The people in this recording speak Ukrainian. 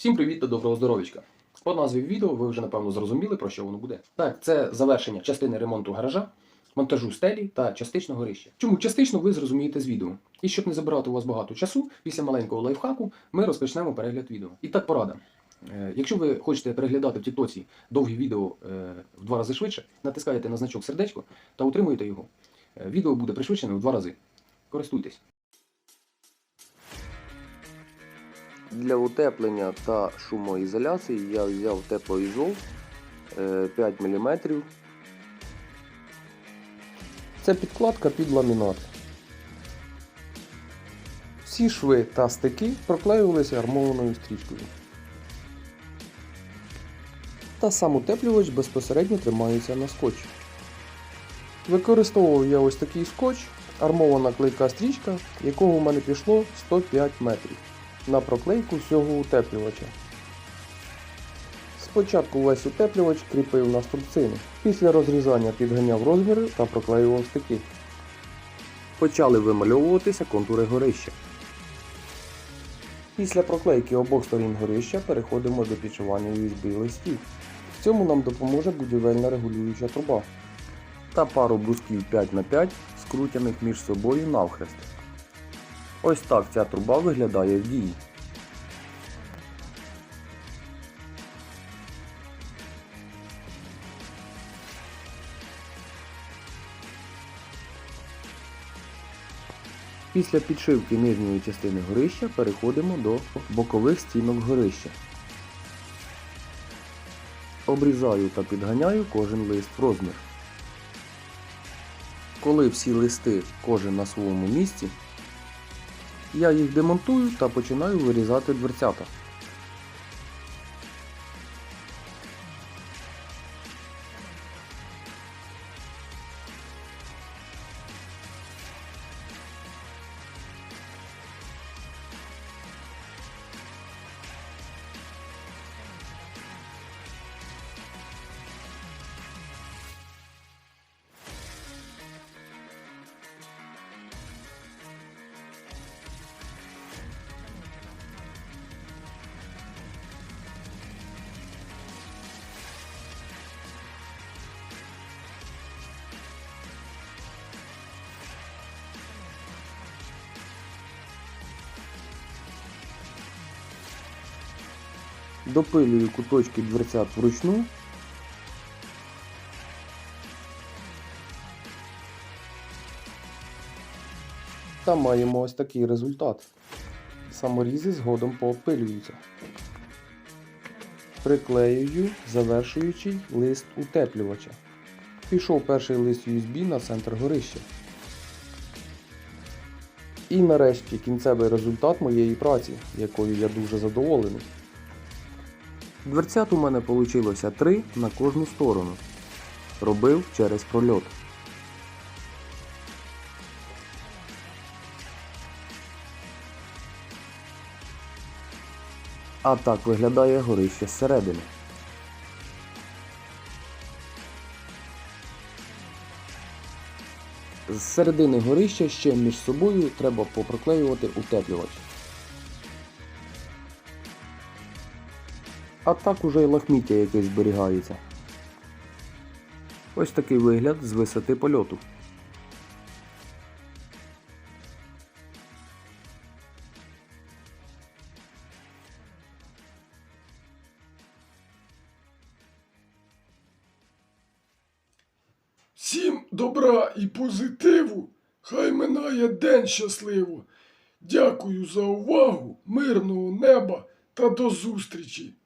Всім привіт та доброго здоров'ячка. По назві відео ви вже напевно зрозуміли, про що воно буде. Так, це завершення частини ремонту гаража, монтажу стелі та частичного горища. Чому частично ви зрозумієте з відео? І щоб не забирати у вас багато часу, після маленького лайфхаку ми розпочнемо перегляд відео. І так порада. Е, Якщо ви хочете переглядати в Тіктоці довгі відео е, в два рази швидше, натискаєте на значок сердечко та утримуєте його. Е, Відео буде пришвидшене в два рази. Користуйтесь. Для утеплення та шумоізоляції я взяв теплоізол е, 5 мм. Це підкладка під ламінат. Всі шви та стики проклеювалися армованою стрічкою. Та сам утеплювач безпосередньо тримається на скотчі. Використовував я ось такий скотч, армована клейка стрічка, якого в мене пішло 105 метрів на проклейку всього утеплювача. Спочатку весь утеплювач кріпив на струбцини, після розрізання підганяв розміри та проклеював стики. Почали вимальовуватися контури горища. Після проклейки обох сторін горища переходимо до підшивання USB листів. В цьому нам допоможе будівельна регулююча труба та пару брусків 5х5, скрутяних між собою навхрест. Ось так ця труба виглядає в дії. Після підшивки нижньої частини горища переходимо до бокових стінок горища. Обрізаю та підганяю кожен лист в розмір. Коли всі листи кожен на своєму місці, я їх демонтую та починаю вирізати дверцята. Допилюю куточки дверцят вручну. Та маємо ось такий результат. Саморізи згодом поопилюються. Приклеюю завершуючий лист утеплювача. Пішов перший лист USB на центр горища. І нарешті кінцевий результат моєї праці, якою я дуже задоволений. Дверцят у мене вийшло три на кожну сторону. Робив через прольот. А так виглядає горище зсередини. З середини горища ще між собою треба попроклеювати утеплювач. А так уже й лахміття якесь зберігається. Ось такий вигляд з висоти польоту. Всім добра і позитиву, хай минає день щасливо. Дякую за увагу, мирного неба та до зустрічі!